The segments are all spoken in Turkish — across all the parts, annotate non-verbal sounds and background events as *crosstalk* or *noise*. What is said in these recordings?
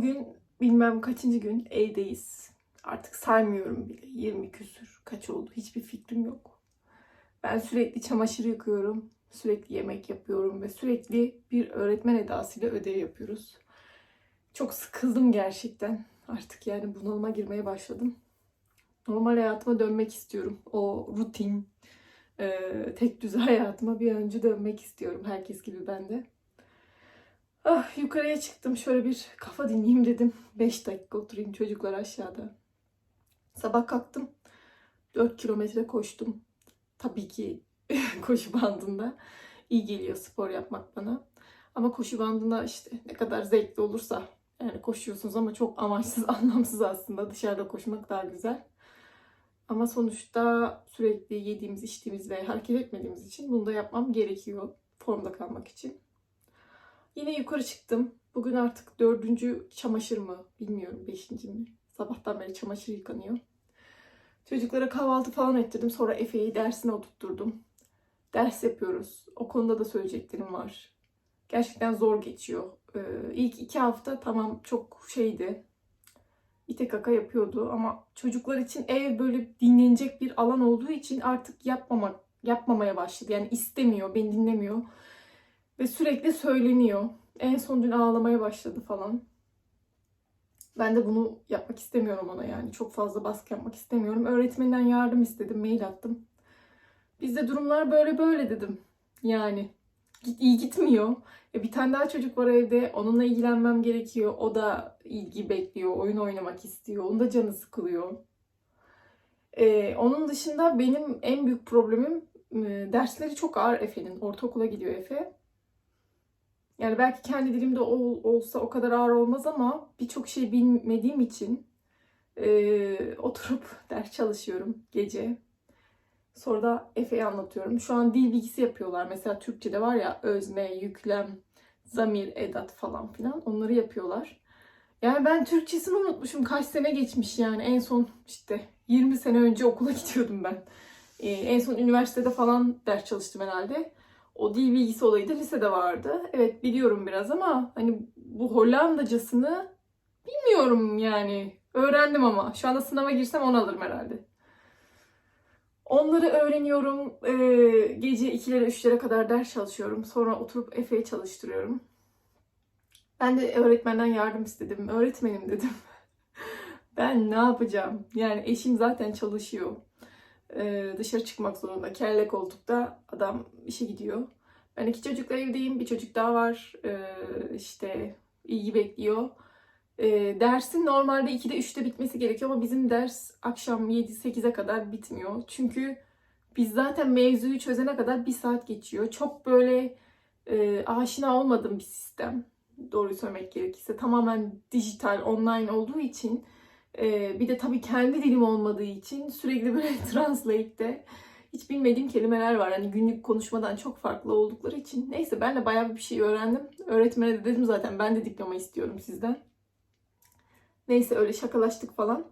Bugün bilmem kaçıncı gün evdeyiz. Artık saymıyorum bile. 20 küsür. Kaç oldu? Hiçbir fikrim yok. Ben sürekli çamaşır yıkıyorum. Sürekli yemek yapıyorum ve sürekli bir öğretmen edasıyla ödev yapıyoruz. Çok sıkıldım gerçekten. Artık yani bunalıma girmeye başladım. Normal hayatıma dönmek istiyorum. O rutin, tek düze *laughs* hayatıma bir an önce dönmek istiyorum. Herkes gibi ben de. Ah yukarıya çıktım. Şöyle bir kafa dinleyeyim dedim. 5 dakika oturayım çocuklar aşağıda. Sabah kalktım. 4 kilometre koştum. Tabii ki *laughs* koşu bandında. iyi geliyor spor yapmak bana. Ama koşu bandında işte ne kadar zevkli olursa yani koşuyorsunuz ama çok amaçsız, *laughs* anlamsız aslında. Dışarıda koşmak daha güzel. Ama sonuçta sürekli yediğimiz, içtiğimiz ve hareket etmediğimiz için bunu da yapmam gerekiyor formda kalmak için. Yine yukarı çıktım. Bugün artık dördüncü çamaşır mı bilmiyorum beşinci mi. Sabahtan beri çamaşır yıkanıyor. Çocuklara kahvaltı falan ettirdim. Sonra Efe'yi dersine oturtturdum. Ders yapıyoruz. O konuda da söyleyeceklerim var. Gerçekten zor geçiyor. Ee, ilk iki hafta tamam çok şeydi. İte kaka yapıyordu ama çocuklar için ev böyle dinlenecek bir alan olduğu için artık yapmamak yapmamaya başladı. Yani istemiyor, beni dinlemiyor. Ve sürekli söyleniyor. En son dün ağlamaya başladı falan. Ben de bunu yapmak istemiyorum ona yani. Çok fazla baskı yapmak istemiyorum. Öğretmeninden yardım istedim, mail attım. Bizde durumlar böyle böyle dedim. Yani iyi gitmiyor. E, bir tane daha çocuk var evde. Onunla ilgilenmem gerekiyor. O da ilgi bekliyor. Oyun oynamak istiyor. Onun da canı sıkılıyor. E, onun dışında benim en büyük problemim e, dersleri çok ağır Efe'nin. Ortaokula gidiyor Efe. Yani belki kendi dilimde ol, olsa o kadar ağır olmaz ama birçok şey bilmediğim için e, oturup *laughs* ders çalışıyorum gece. Sonra da Efe'ye anlatıyorum. Şu an dil bilgisi yapıyorlar. Mesela Türkçe'de var ya özne, yüklem, zamir, edat falan filan. Onları yapıyorlar. Yani ben Türkçesini unutmuşum. Kaç sene geçmiş yani. En son işte 20 sene önce okula *laughs* gidiyordum ben. Ee, en son üniversitede falan ders çalıştım herhalde. O dil bilgisi olayı da lisede vardı. Evet biliyorum biraz ama hani bu Hollandacasını bilmiyorum yani. Öğrendim ama. Şu anda sınava girsem onu alırım herhalde. Onları öğreniyorum. Ee, gece 2'lere 3'lere kadar ders çalışıyorum. Sonra oturup Efe'yi çalıştırıyorum. Ben de öğretmenden yardım istedim. Öğretmenim dedim. *laughs* ben ne yapacağım? Yani eşim zaten çalışıyor. Ee, dışarı çıkmak zorunda. Kelle koltukta adam işe gidiyor. Ben iki çocukla evdeyim. Bir çocuk daha var. Ee, işte ilgi bekliyor. Ee, dersin normalde 2'de 3'te bitmesi gerekiyor ama bizim ders akşam 7-8'e kadar bitmiyor. Çünkü biz zaten mevzuyu çözene kadar bir saat geçiyor. Çok böyle e, aşina olmadığım bir sistem. Doğruyu söylemek gerekirse. Tamamen dijital, online olduğu için e, bir de tabii kendi dilim olmadığı için sürekli böyle *laughs* translate'de hiç bilmediğim kelimeler var. Hani günlük konuşmadan çok farklı oldukları için. Neyse ben de bayağı bir şey öğrendim. Öğretmene de dedim zaten ben de diploma istiyorum sizden. Neyse öyle şakalaştık falan.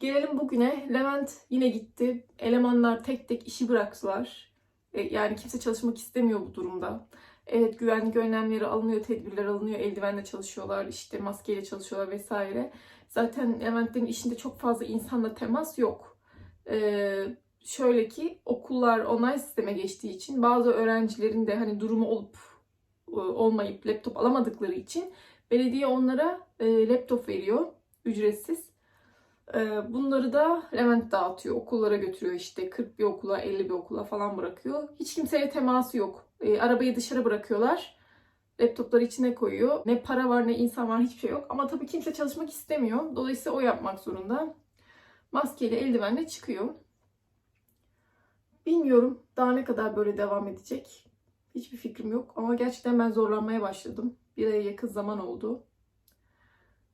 Gelelim bugüne. Levent yine gitti. Elemanlar tek tek işi bıraktılar. E, Yani kimse çalışmak istemiyor bu durumda. Evet güvenlik önlemleri alınıyor, tedbirler alınıyor. Eldivenle çalışıyorlar, işte maskeyle çalışıyorlar vesaire. Zaten Levent'lerin işinde çok fazla insanla temas yok. Ee, şöyle ki okullar online sisteme geçtiği için bazı öğrencilerin de hani durumu olup e, olmayıp laptop alamadıkları için belediye onlara e, laptop veriyor ücretsiz. E, bunları da Levent dağıtıyor. Okullara götürüyor işte 40 bir okula 50 bir okula falan bırakıyor. Hiç kimseyle teması yok. E, arabayı dışarı bırakıyorlar. Laptopları içine koyuyor. Ne para var ne insan var hiçbir şey yok. Ama tabii kimse çalışmak istemiyor. Dolayısıyla o yapmak zorunda. Maskeyle eldivenle çıkıyor. Bilmiyorum daha ne kadar böyle devam edecek. Hiçbir fikrim yok. Ama gerçekten ben zorlanmaya başladım. Bir aya yakın zaman oldu.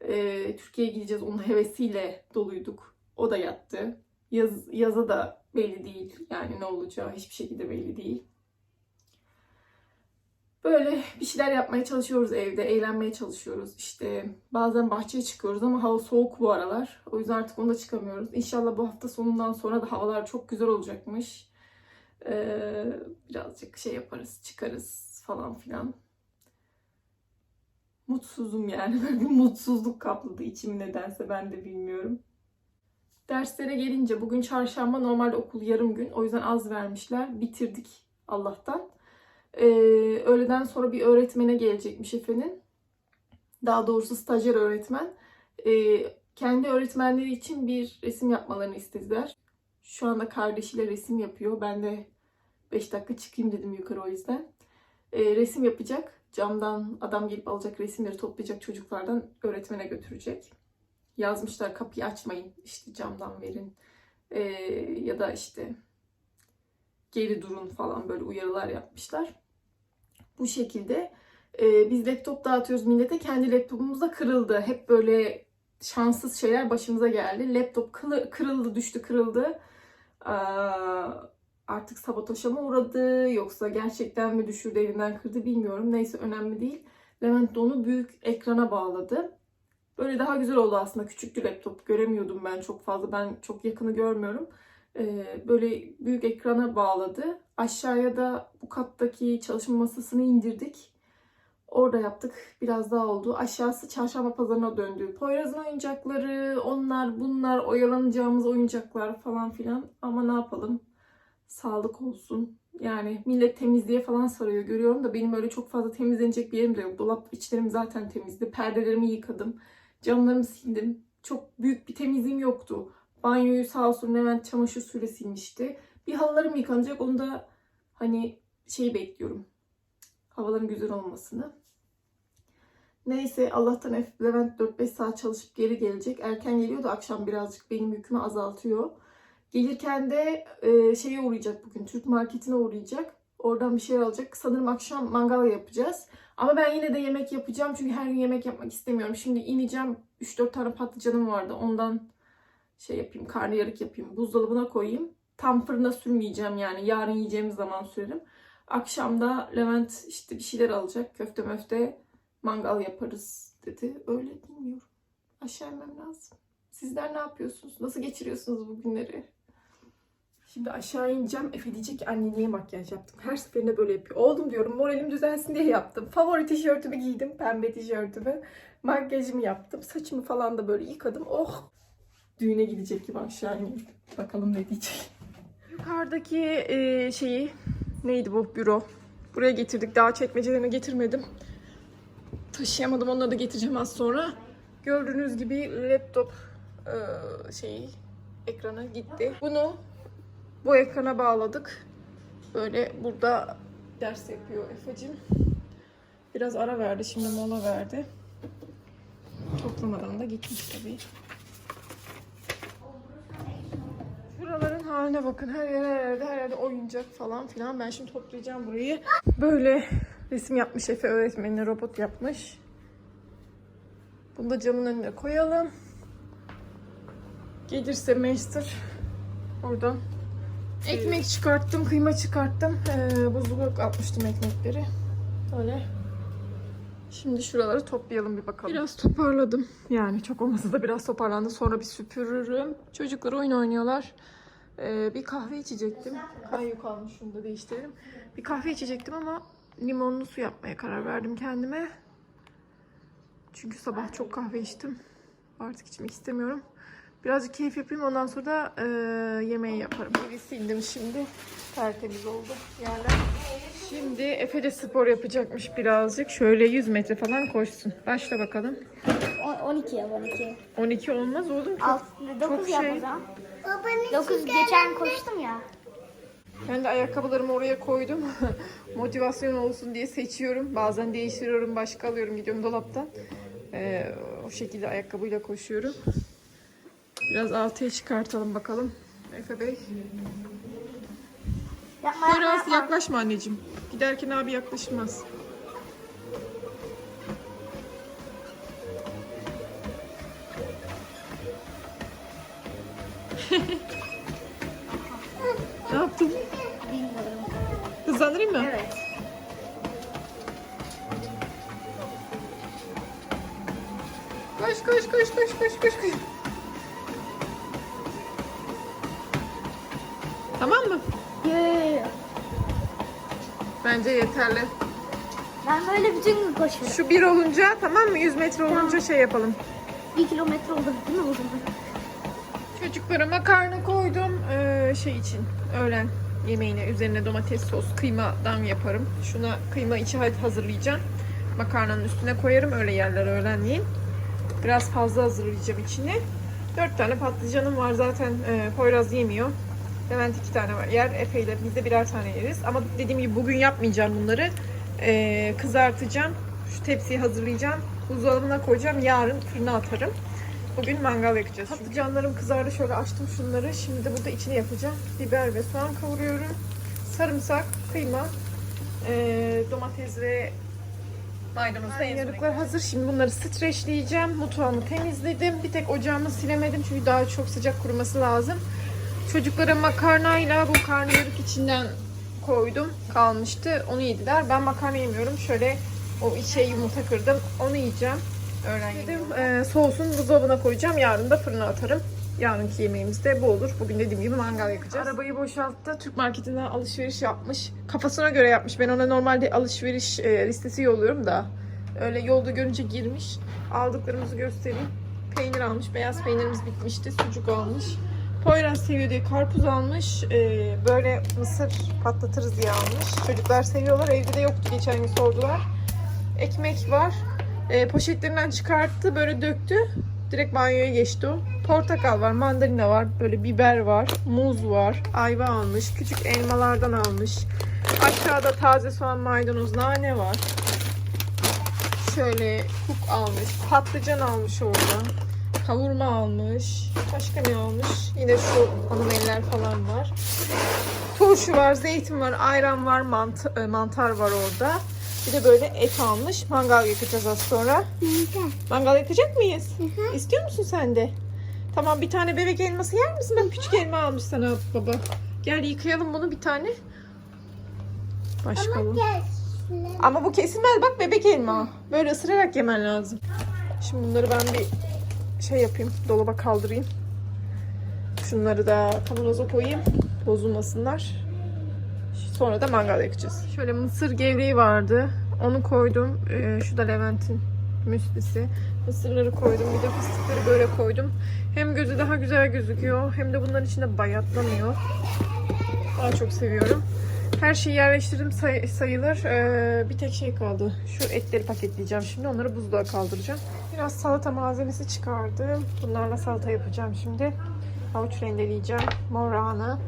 Ee, Türkiye'ye gideceğiz. Onun hevesiyle doluyduk. O da yattı. Yaz, yaza da belli değil. Yani ne olacağı hiçbir şekilde belli değil. Böyle bir şeyler yapmaya çalışıyoruz evde, eğlenmeye çalışıyoruz. İşte bazen bahçeye çıkıyoruz ama hava soğuk bu aralar. O yüzden artık onda çıkamıyoruz. İnşallah bu hafta sonundan sonra da havalar çok güzel olacakmış. Ee, birazcık şey yaparız, çıkarız falan filan. mutsuzum yani. *laughs* Bir mutsuzluk kapladı içimi nedense ben de bilmiyorum. Derslere gelince bugün çarşamba normalde okul yarım gün. O yüzden az vermişler. Bitirdik Allah'tan. Ee, öğleden sonra bir öğretmene gelecekmiş efendim. Daha doğrusu stajyer öğretmen. Ee, kendi öğretmenleri için bir resim yapmalarını istediler. Şu anda kardeşiyle resim yapıyor. Ben de 5 dakika çıkayım dedim yukarı o yüzden. Ee, resim yapacak. Camdan adam gelip alacak resimleri toplayacak çocuklardan öğretmene götürecek. Yazmışlar kapıyı açmayın işte camdan verin. Ee, ya da işte geri durun falan böyle uyarılar yapmışlar. Bu şekilde e, biz laptop dağıtıyoruz millete. Kendi laptopumuz da kırıldı. Hep böyle şanssız şeyler başımıza geldi. Laptop kırıldı, düştü, kırıldı. Aa, artık sabotaja mı uğradı yoksa gerçekten mi düşürdü elinden kırdı bilmiyorum. Neyse önemli değil. Levent de onu büyük ekrana bağladı. Böyle daha güzel oldu aslında. Küçüktü laptop. Göremiyordum ben çok fazla. Ben çok yakını görmüyorum. Ee, böyle büyük ekrana bağladı. Aşağıya da bu kattaki çalışma masasını indirdik. Orada yaptık. Biraz daha oldu. Aşağısı çarşamba pazarına döndü. Poyraz'ın oyuncakları, onlar bunlar, oyalanacağımız oyuncaklar falan filan. Ama ne yapalım? Sağlık olsun. Yani millet temizliğe falan sarıyor görüyorum da benim öyle çok fazla temizlenecek bir yerim de yok. Dolap içlerim zaten temizdi. Perdelerimi yıkadım. Camlarımı sildim. Çok büyük bir temizliğim yoktu. Banyoyu sağ olsun Levent çamaşır suyuyla silmişti. Bir halılarım yıkanacak. Onu da hani şey bekliyorum. Havaların güzel olmasını. Neyse Allah'tan Levent 4-5 saat çalışıp geri gelecek. Erken geliyor da akşam birazcık benim yükümü azaltıyor. Gelirken de e, şeye uğrayacak bugün. Türk marketine uğrayacak. Oradan bir şeyler alacak. Sanırım akşam mangal yapacağız. Ama ben yine de yemek yapacağım. Çünkü her gün yemek yapmak istemiyorum. Şimdi ineceğim. 3-4 tane patlıcanım vardı. Ondan şey yapayım. Karnıyarık yapayım. Buzdolabına koyayım. Tam fırına sürmeyeceğim yani. Yarın yiyeceğimiz zaman sürerim. Akşamda Levent işte bir şeyler alacak. Köfte möfte mangal yaparız dedi. Öyle bilmiyorum. Aşağı inmem lazım. Sizler ne yapıyorsunuz? Nasıl geçiriyorsunuz bu günleri? Şimdi aşağı ineceğim. Efe diyecek ki anne niye makyaj yaptım? Her seferinde böyle yapıyor. Oğlum diyorum moralim düzelsin diye yaptım. Favori tişörtümü giydim. Pembe tişörtümü. Makyajımı yaptım. Saçımı falan da böyle yıkadım. Oh! Düğüne gidecek gibi aşağı ineyim. Bakalım ne diyecek. Yukarıdaki e, şeyi neydi bu büro? Buraya getirdik. Daha çekmecelerine getirmedim. Taşıyamadım. Onları da getireceğim az sonra. Gördüğünüz gibi laptop e, şeyi ekranı gitti. Bunu bu ekrana bağladık. Böyle burada ders yapıyor Efe'cim. Biraz ara verdi. Şimdi mola verdi. Toplamadan da gitmiş tabii. Haline bakın. Her yer her yerde her yerde oyuncak falan filan. Ben şimdi toplayacağım burayı. Böyle resim yapmış Efe öğretmenine robot yapmış. Bunu da camın önüne koyalım. Gelirse Meister oradan ekmek çıkarttım, kıyma çıkarttım. Ee, buzluk atmıştım ekmekleri. Böyle. Şimdi şuraları toplayalım bir bakalım. Biraz toparladım. Yani çok olmasa da biraz toparlandı. Sonra bir süpürürüm. Çocuklar oyun oynuyorlar. Ee, bir kahve içecektim. Kayu kalmış şunu da değiştirelim. Bir kahve içecektim ama limonlu su yapmaya karar verdim kendime. Çünkü sabah çok kahve içtim. Artık içmek istemiyorum. Birazcık keyif yapayım ondan sonra da e, yemeği yaparım. Evi sildim şimdi. Tertemiz oldu yerler. Şimdi Efe de spor yapacakmış birazcık. Şöyle 100 metre falan koşsun. Başla bakalım. On- 12 yap 12. 12 olmaz oğlum. Çok, Alt, 9 yap şey. o zaman. 9 geçen koştum ya. Ben de ayakkabılarımı oraya koydum. *laughs* Motivasyon olsun diye seçiyorum. Bazen değiştiriyorum, başka alıyorum, gidiyorum dolaptan. Ee, o şekilde ayakkabıyla koşuyorum. Biraz altıya çıkartalım bakalım. Efe Bey. Yapma yapma Biraz yapma. yaklaşma anneciğim. Giderken abi yaklaşmaz. Koş koş koş koş koş koş koş. Tamam mı? Yoo. Bence yeterli. Ben böyle bütün gün koşuyorum. Şu bir olunca tamam mı? 100 metre olunca şey yapalım. Bir kilometre olur değil mi o zaman? Çocuklara makarna koydum ee, şey için öğlen yemeğine üzerine domates sos kıymadan yaparım. Şuna kıyma içi hazırlayacağım. Makarnanın üstüne koyarım öyle yerler öğlenleyin. Biraz fazla hazırlayacağım içini. Dört tane patlıcanım var zaten e, Poyraz yemiyor. Levent iki tane var. Yer Efe ile biz de birer tane yeriz. Ama dediğim gibi bugün yapmayacağım bunları. E, kızartacağım. Şu tepsiyi hazırlayacağım. Buzdolabına koyacağım. Yarın fırına atarım. Bugün mangal yakacağız. Patlıcanlarım kızardı. Şöyle açtım şunları. Şimdi de burada içini yapacağım. Biber ve soğan kavuruyorum. Sarımsak, kıyma, eee, domates ve maydanoz da Yarıklar hazır. Şimdi bunları streçleyeceğim. Mutfağımı temizledim. Bir tek ocağımı silemedim çünkü daha çok sıcak kuruması lazım. Çocuklara makarnayla bu karnıyarık içinden koydum. Kalmıştı. Onu yediler. Ben makarna yemiyorum. Şöyle o içe yumurta kırdım. Onu yiyeceğim. Öğlen yedim. Ee, soğusun buzdolabına koyacağım. Yarın da fırına atarım. Yarınki yemeğimiz de bu olur. Bugün dediğim gibi mangal yakacağız. Arabayı boşalttı. Türk marketinden alışveriş yapmış. Kafasına göre yapmış. Ben ona normalde alışveriş e, listesi yolluyorum da. Öyle yolda görünce girmiş. Aldıklarımızı göstereyim. Peynir almış. Beyaz peynirimiz bitmişti. Sucuk almış. Poyraz seviyor diye karpuz almış. Ee, böyle mısır patlatırız diye almış. Çocuklar seviyorlar. Evde de yoktu. Geçen gün sordular. Ekmek var. Ee, poşetlerinden çıkarttı. Böyle döktü. Direkt banyoya geçti o. Portakal var, mandalina var, böyle biber var, muz var, ayva almış, küçük elmalardan almış. Aşağıda taze soğan, maydanoz, nane var. Şöyle kuk almış, patlıcan almış orada. Kavurma almış. Başka ne almış? Yine şu hanım eller falan var. Turşu var, zeytin var, ayran var, mant e, mantar var orada. Bir de böyle et almış. Mangal yakacağız az sonra. Mangal yakacak mıyız? İstiyor musun sen de? Tamam bir tane bebek elması yer misin? Bak küçük elma almış sana baba. Gel yıkayalım bunu bir tane. Başka bu. Ama bu kesilmez bak bebek elma. Böyle ısırarak yemen lazım. Şimdi bunları ben bir şey yapayım. Dolaba kaldırayım. Şunları da kavanoza koyayım. Bozulmasınlar. Sonra da mangal yakacağız. Şöyle mısır gevreği vardı. Onu koydum. Ee, şu da Levent'in müslisi. Mısırları koydum. Bir de fıstıkları böyle koydum. Hem gözü daha güzel gözüküyor. Hem de bunların içinde bayatlamıyor. Daha çok seviyorum. Her şeyi yerleştirdim say- sayılır. Ee, bir tek şey kaldı. Şu etleri paketleyeceğim şimdi. Onları buzluğa kaldıracağım. Biraz salata malzemesi çıkardım. Bunlarla salata yapacağım şimdi. Havuç rendeleyeceğim. Mor lahana.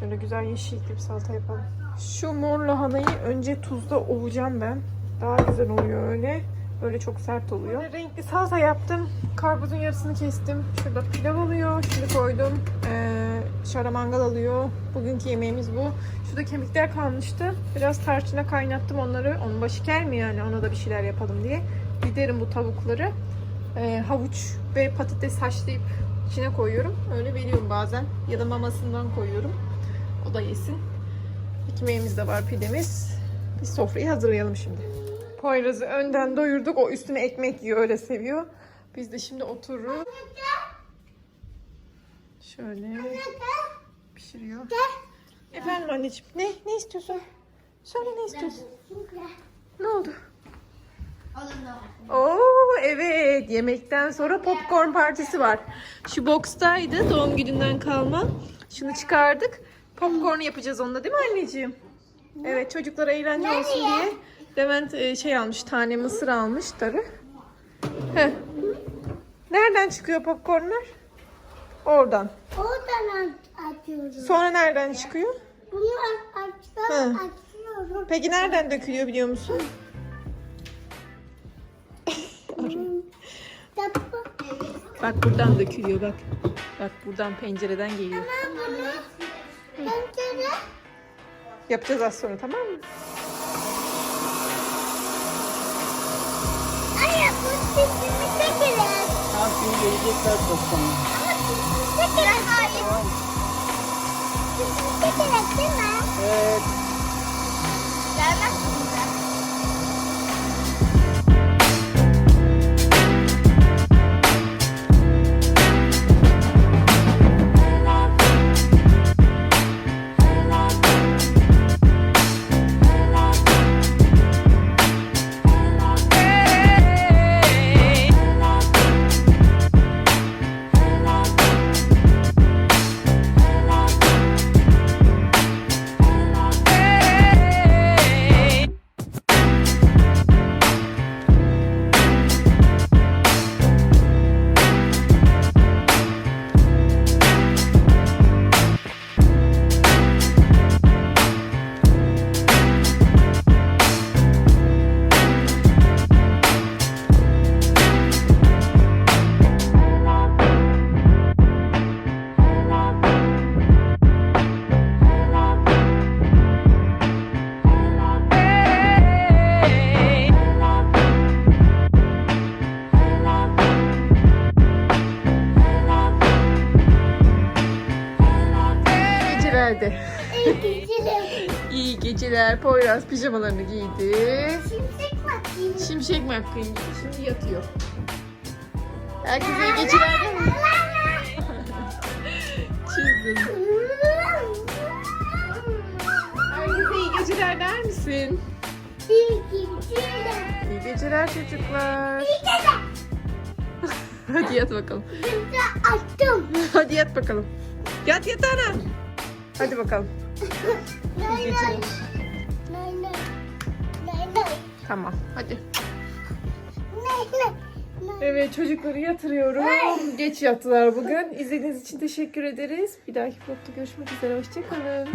Şöyle güzel yeşillikli bir salata yapalım. Şu mor lahanayı önce tuzda ovacağım ben. Daha güzel oluyor öyle. Böyle çok sert oluyor. Renkli salata yaptım. Karpuzun yarısını kestim. Şurada pilav oluyor. Şimdi koydum. Ee, dışarıda mangal alıyor. Bugünkü yemeğimiz bu. Şurada kemikler kalmıştı. Biraz tarçına kaynattım onları. Onun başı kel mi yani? Ona da bir şeyler yapalım diye. Giderim bu tavukları. Ee, havuç ve patates haşlayıp içine koyuyorum. Öyle veriyorum bazen. Ya da mamasından koyuyorum. O da yesin. Ekmeğimiz de var pidemiz. Biz sofrayı hazırlayalım şimdi. Poyraz'ı önden doyurduk. O üstüne ekmek yiyor öyle seviyor. Biz de şimdi otururuz. Şöyle pişiriyor. Efendim anneciğim ne? Ne istiyorsun? Söyle ne istiyorsun? Ne oldu? Oo evet yemekten sonra popcorn partisi var. Şu box'taydı doğum gününden kalma. Şunu çıkardık. Popcorn yapacağız onunla değil mi anneciğim? Evet çocuklara eğlence olsun diye Levent e, şey almış tane mısır almış darı. Heh. Nereden çıkıyor popcornlar? Oradan. Oradan açıyoruz. Sonra nereden çıkıyor? Bunu aç, Hı. açıyorum. Peki nereden dökülüyor biliyor musun? Bak buradan dökülüyor bak. Bak buradan pencereden geliyor. Pencere. Yapacağız az sonra tamam mı? Gün gelecekler mi? Evet. Gelmez. Hadi. Poyraz pijamalarını giydi. Şimşek bakayım. Şimşek McQueen şimdi yatıyor. Herkese iyi geceler. *laughs* Çılgın. Herkese iyi geceler der misin? İyi geceler. İyi geceler çocuklar. İyi geceler. *laughs* Hadi yat bakalım. Açtım. Hadi yat bakalım. Yat yatağına. Hadi bakalım. *laughs* Nay. geceler. Tamam hadi. Evet çocukları yatırıyorum. Geç yattılar bugün. İzlediğiniz için teşekkür ederiz. Bir dahaki vlogda görüşmek üzere. Hoşçakalın.